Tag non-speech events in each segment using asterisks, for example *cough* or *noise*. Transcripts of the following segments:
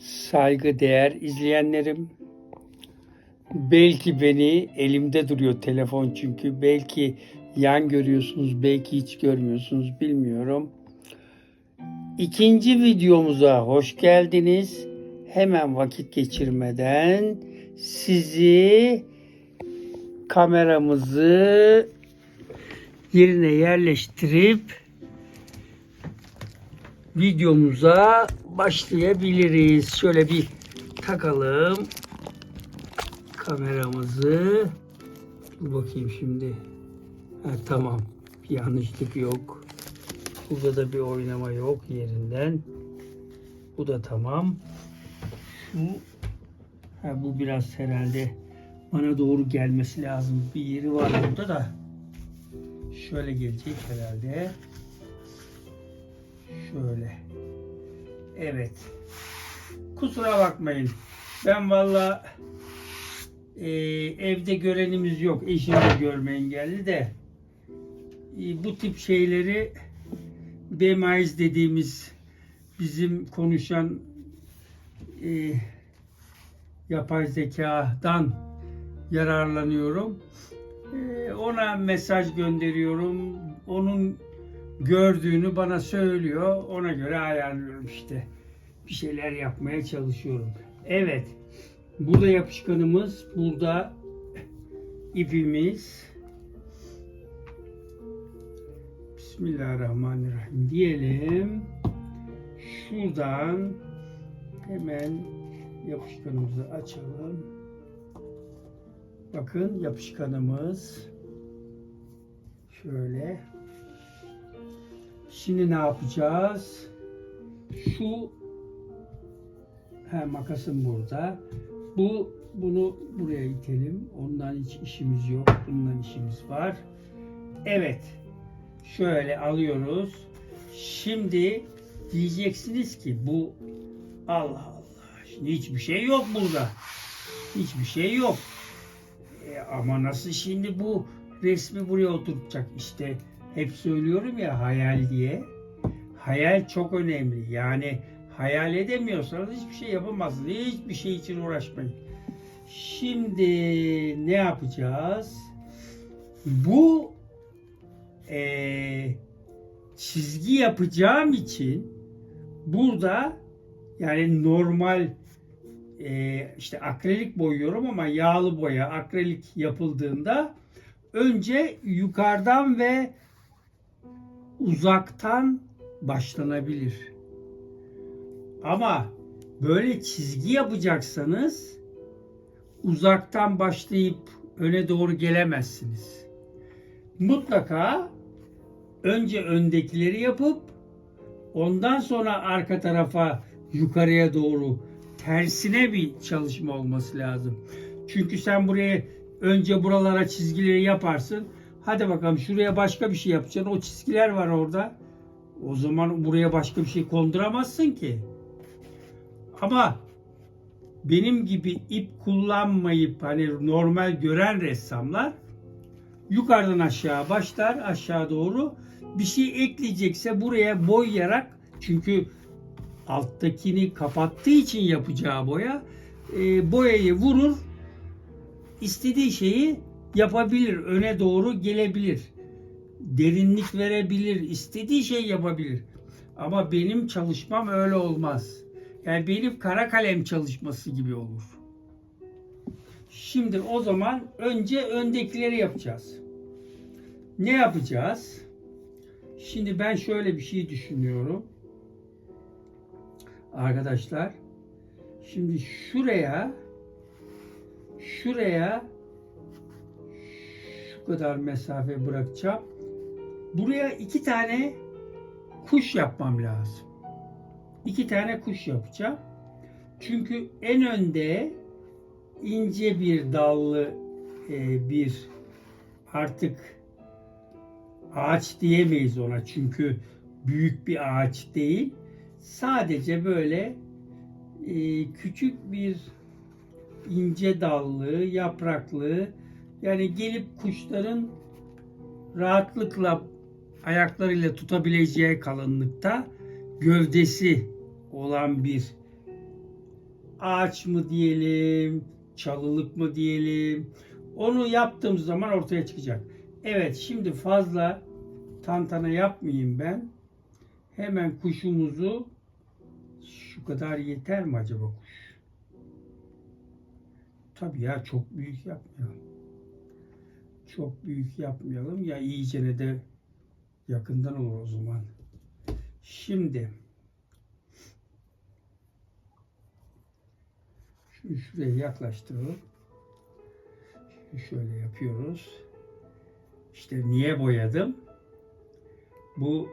Saygıdeğer izleyenlerim, belki beni elimde duruyor telefon çünkü belki yan görüyorsunuz, belki hiç görmüyorsunuz bilmiyorum. İkinci videomuza hoş geldiniz. Hemen vakit geçirmeden sizi kameramızı yerine yerleştirip videomuza başlayabiliriz. Şöyle bir takalım kameramızı. Dur bakayım şimdi. Ha, tamam. Bir yanlışlık yok. Burada da bir oynama yok yerinden. Bu da tamam. Şu ha, bu biraz herhalde bana doğru gelmesi lazım. Bir yeri var burada da. Şöyle gelecek herhalde. Şöyle. Evet. Kusura bakmayın. Ben valla e, evde görenimiz yok. Eşim de görme engelli de e, bu tip şeyleri BMIS dediğimiz bizim konuşan e, yapay zekadan yararlanıyorum. E, ona mesaj gönderiyorum. Onun gördüğünü bana söylüyor. Ona göre ayarlıyorum işte. Bir şeyler yapmaya çalışıyorum. Evet. Burada yapışkanımız, burada ipimiz. Bismillahirrahmanirrahim diyelim. Şuradan hemen yapışkanımızı açalım. Bakın yapışkanımız şöyle. Şimdi ne yapacağız? Şu he, makasım burada. Bu bunu buraya itelim. Ondan hiç işimiz yok. Bundan işimiz var. Evet. Şöyle alıyoruz. Şimdi diyeceksiniz ki bu Allah Allah. Şimdi hiçbir şey yok burada. Hiçbir şey yok. E, ama nasıl şimdi bu resmi buraya oturtacak işte hep söylüyorum ya hayal diye. Hayal çok önemli. Yani hayal edemiyorsanız hiçbir şey yapamazsınız. Hiçbir şey için uğraşmayın. Şimdi ne yapacağız? Bu eee, çizgi yapacağım için burada yani normal eee, işte akrilik boyuyorum ama yağlı boya akrilik yapıldığında önce yukarıdan ve uzaktan başlanabilir. Ama böyle çizgi yapacaksanız uzaktan başlayıp öne doğru gelemezsiniz. Mutlaka önce öndekileri yapıp ondan sonra arka tarafa yukarıya doğru tersine bir çalışma olması lazım. Çünkü sen buraya önce buralara çizgileri yaparsın. Hadi bakalım şuraya başka bir şey yapacaksın. O çizgiler var orada. O zaman buraya başka bir şey konduramazsın ki. Ama benim gibi ip kullanmayıp hani normal gören ressamlar yukarıdan aşağı başlar aşağı doğru bir şey ekleyecekse buraya boyayarak çünkü alttakini kapattığı için yapacağı boya e, boyayı vurur istediği şeyi yapabilir öne doğru gelebilir derinlik verebilir istediği şey yapabilir ama benim çalışmam öyle olmaz yani benim kara kalem çalışması gibi olur Şimdi o zaman önce öndekileri yapacağız. Ne yapacağız? Şimdi ben şöyle bir şey düşünüyorum. Arkadaşlar. Şimdi şuraya şuraya şu kadar mesafe bırakacağım. Buraya iki tane kuş yapmam lazım. İki tane kuş yapacağım. Çünkü en önde ince bir dallı e, bir artık ağaç diyemeyiz ona çünkü büyük bir ağaç değil. Sadece böyle e, küçük bir ince dallı, yapraklı yani gelip kuşların rahatlıkla ayaklarıyla tutabileceği kalınlıkta gövdesi olan bir ağaç mı diyelim, çalılık mı diyelim. Onu yaptığım zaman ortaya çıkacak. Evet şimdi fazla tantana yapmayayım ben. Hemen kuşumuzu şu kadar yeter mi acaba kuş? Tabii ya çok büyük yapmayalım. Çok büyük yapmayalım ya iyicene de yakından olur o zaman. Şimdi şunu şuraya yaklaştıralım. Şimdi şöyle yapıyoruz. İşte niye boyadım? Bu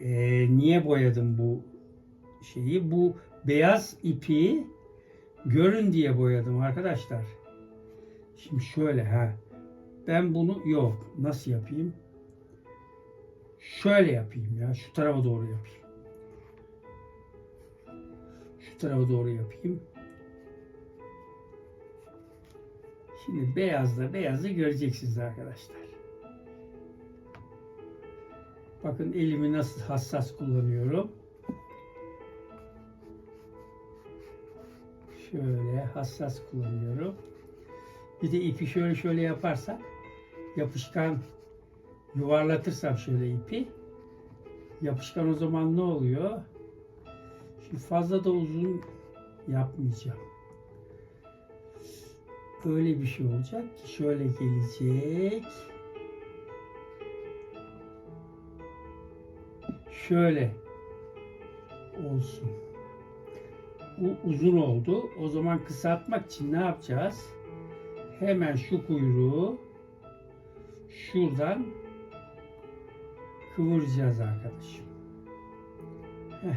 eee, niye boyadım bu şeyi? Bu beyaz ipi görün diye boyadım arkadaşlar. Şimdi şöyle ha. Ben bunu yok. Nasıl yapayım? Şöyle yapayım ya. Şu tarafa doğru yapayım. Şu tarafa doğru yapayım. Şimdi beyazla beyazı göreceksiniz arkadaşlar. Bakın elimi nasıl hassas kullanıyorum. Şöyle hassas kullanıyorum. Bir de ipi şöyle şöyle yaparsak yapışkan yuvarlatırsam şöyle ipi yapışkan o zaman ne oluyor? Şimdi fazla da uzun yapmayacağım. Böyle bir şey olacak ki şöyle gelecek. Şöyle olsun. Bu uzun oldu. O zaman kısaltmak için ne yapacağız? Hemen şu kuyruğu şuradan kıvıracağız arkadaşım. Heh.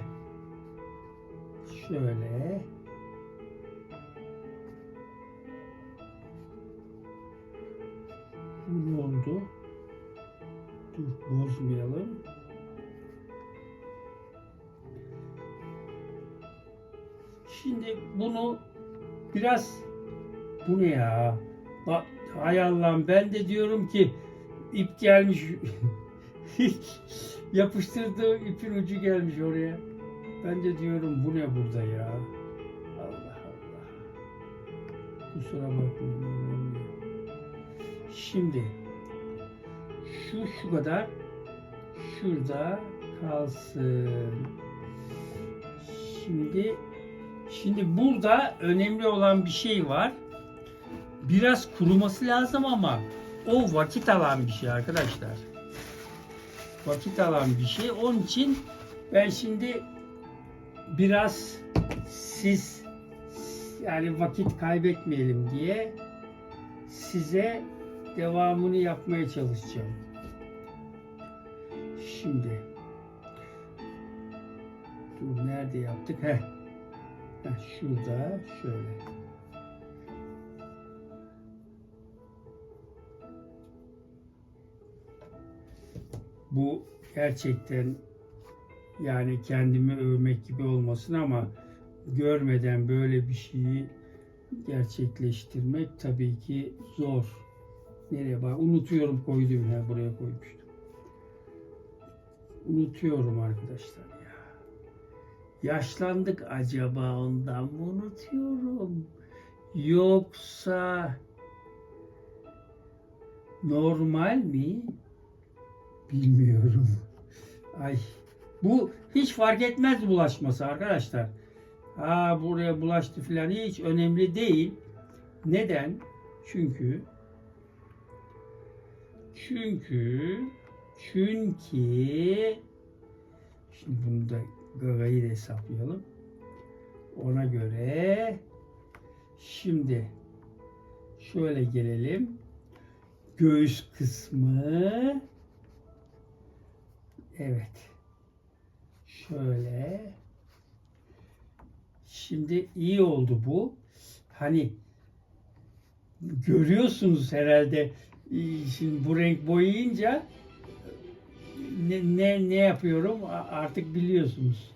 Şöyle. Bu ne oldu? Dur bozmayalım. Şimdi bunu biraz bu ne ya? Bak hay Allah'ım ben de diyorum ki ip gelmiş *laughs* yapıştırdığı ipin ucu gelmiş oraya. Ben de diyorum bu ne burada ya? Allah Allah. Kusura bakmayın. Şimdi şu şu kadar şurada kalsın. Şimdi şimdi burada önemli olan bir şey var. Biraz kuruması lazım ama o vakit alan bir şey arkadaşlar. Vakit alan bir şey. Onun için ben şimdi biraz siz yani vakit kaybetmeyelim diye size devamını yapmaya çalışacağım. Şimdi dur nerede yaptık? Heh. Heh, şurada şöyle. Bu gerçekten yani kendimi övmek gibi olmasın ama görmeden böyle bir şeyi gerçekleştirmek tabii ki zor. Nereye bak? Unutuyorum koyduğum ya buraya koymuştum. Unutuyorum arkadaşlar ya. Yaşlandık acaba ondan mı unutuyorum? Yoksa normal mi? Bilmiyorum. Ay bu hiç fark etmez bulaşması arkadaşlar. Ha buraya bulaştı falan hiç önemli değil. Neden? Çünkü çünkü çünkü şimdi bunu da gagayı da hesaplayalım. Ona göre şimdi şöyle gelelim. Göğüs kısmı Evet. Şöyle. Şimdi iyi oldu bu. Hani görüyorsunuz herhalde şimdi bu renk boyayınca ne, ne, ne yapıyorum artık biliyorsunuz.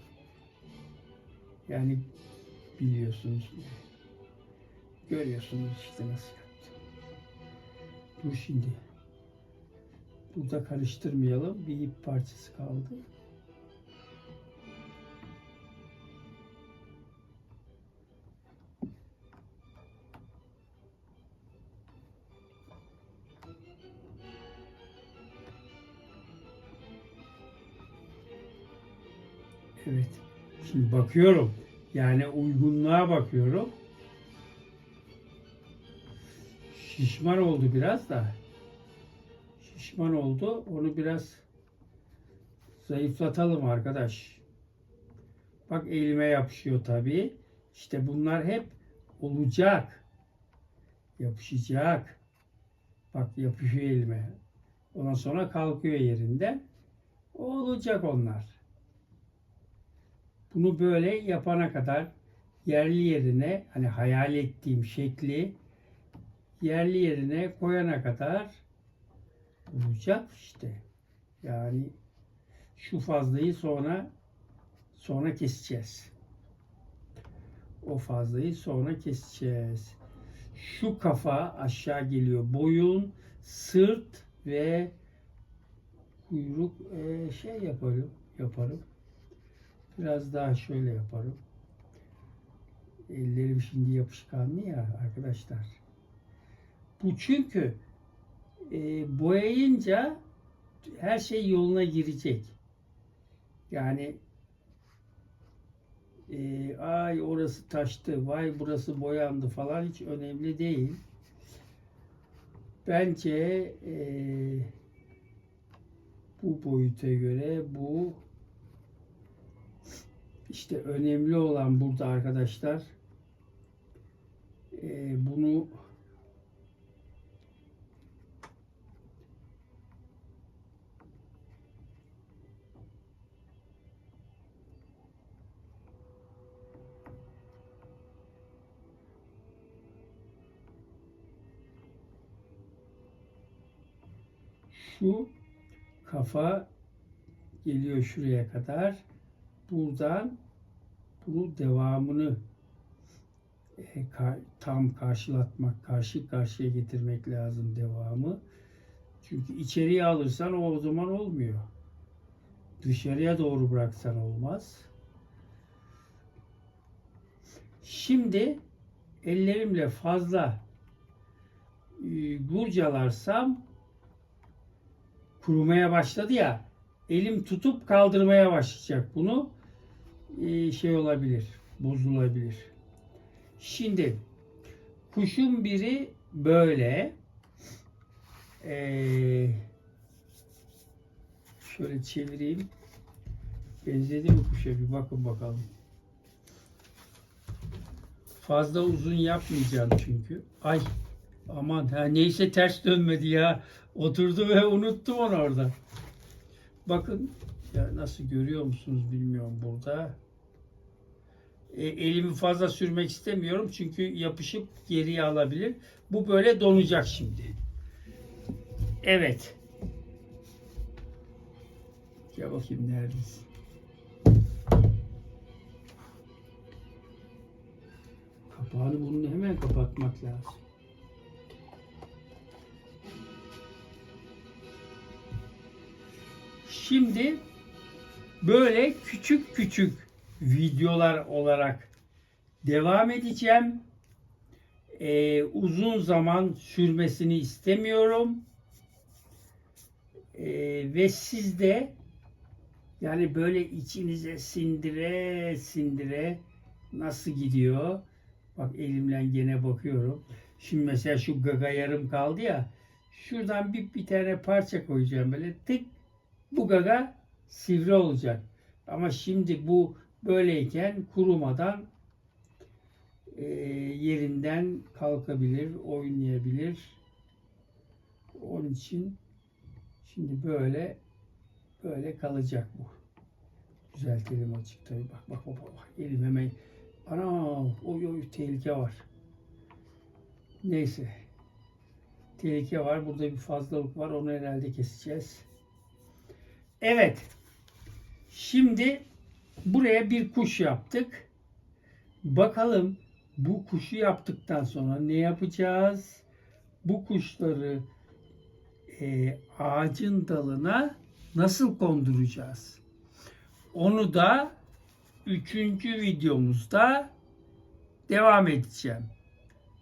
Yani biliyorsunuz. Görüyorsunuz işte nasıl yaptım. Dur şimdi. Burada karıştırmayalım. Bir ip parçası kaldı. Evet. Şimdi bakıyorum. Yani uygunluğa bakıyorum. Şişman oldu biraz da. Şişman oldu. Onu biraz zayıflatalım arkadaş. Bak elime yapışıyor tabii. İşte bunlar hep olacak. Yapışacak. Bak yapışıyor elime. Ondan sonra kalkıyor yerinden. O olacak onlar. Bunu böyle yapana kadar yerli yerine hani hayal ettiğim şekli yerli yerine koyana kadar olacak işte. Yani şu fazlayı sonra sonra keseceğiz. O fazlayı sonra keseceğiz. Şu kafa aşağı geliyor. Boyun, sırt ve kuyruk e, şey yaparım, yaparım. Biraz daha şöyle yaparım. Ellerim şimdi yapışkanlı ya arkadaşlar. Bu çünkü e, boyayınca her şey yoluna girecek. Yani e, ay orası taştı, vay burası boyandı falan hiç önemli değil. Bence e, bu boyuta göre bu işte önemli olan burada arkadaşlar e, bunu şu kafa geliyor şuraya kadar. Buradan bunu devamını e, ka- tam karşılatmak, karşı karşıya getirmek lazım devamı. Çünkü içeriye alırsan o, o zaman olmuyor. Dışarıya doğru bıraksan olmaz. Şimdi ellerimle fazla e, gurcalarsam kurumaya başladı ya elim tutup kaldırmaya başlayacak bunu. E, şey olabilir bozulabilir. Şimdi kuşun biri böyle. E, şöyle çevireyim. Benzedi mi kuşa? Bir bakın bakalım. Fazla uzun yapmayacağım çünkü. Ay aman ha, neyse ters dönmedi ya Oturdu ve unuttum onu orada. Bakın ya nasıl görüyor musunuz bilmiyorum burada. E, elimi fazla sürmek istemiyorum çünkü yapışıp geriye alabilir. Bu böyle donacak şimdi. Evet. Gel bakayım neredesin? Kapağını bunun hemen kapatmak lazım. Şimdi böyle küçük küçük videolar olarak devam edeceğim. Ee, uzun zaman sürmesini istemiyorum. Ee, ve siz de yani böyle içinize sindire sindire nasıl gidiyor? Bak elimden gene bakıyorum. Şimdi mesela şu gaga yarım kaldı ya. Şuradan bir, bir tane parça koyacağım böyle tık bu gaga sivri olacak. Ama şimdi bu böyleyken kurumadan e, yerinden kalkabilir, oynayabilir. Onun için şimdi böyle böyle kalacak bu. Düzeltelim açık tabii. Bak bak bak bak. Elim hemen ana oy oy tehlike var. Neyse. Tehlike var. Burada bir fazlalık var. Onu herhalde keseceğiz. Evet. Şimdi buraya bir kuş yaptık. Bakalım bu kuşu yaptıktan sonra ne yapacağız? Bu kuşları e, ağacın dalına nasıl konduracağız? Onu da üçüncü videomuzda devam edeceğim.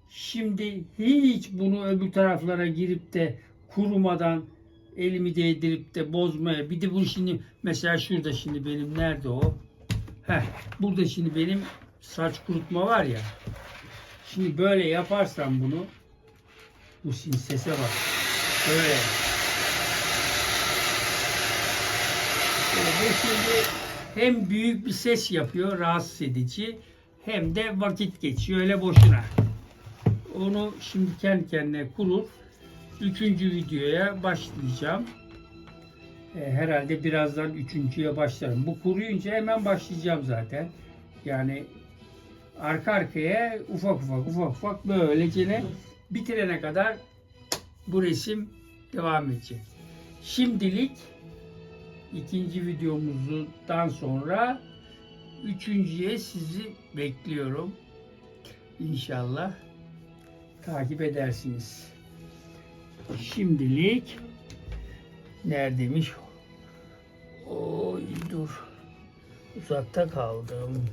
Şimdi hiç bunu öbür taraflara girip de kurumadan elimi değdirip de bozmaya. Bir de bu şimdi mesela şurada şimdi benim nerede o? Heh, burada şimdi benim saç kurutma var ya. Şimdi böyle yaparsam bunu bu sin sese bak. Böyle bu şimdi hem büyük bir ses yapıyor, rahatsız edici, hem de vakit geçiyor öyle boşuna. Onu şimdi kendi kendine kurur. Üçüncü videoya başlayacağım. E, herhalde birazdan üçüncüye başlarım. Bu kuruyunca hemen başlayacağım zaten. Yani arka arkaya ufak ufak ufak ufak böylece bitirene kadar bu resim devam edecek. Şimdilik ikinci videomuzdan sonra üçüncüye sizi bekliyorum. İnşallah takip edersiniz. Şimdilik neredeymiş? Oy dur. Uzakta kaldım.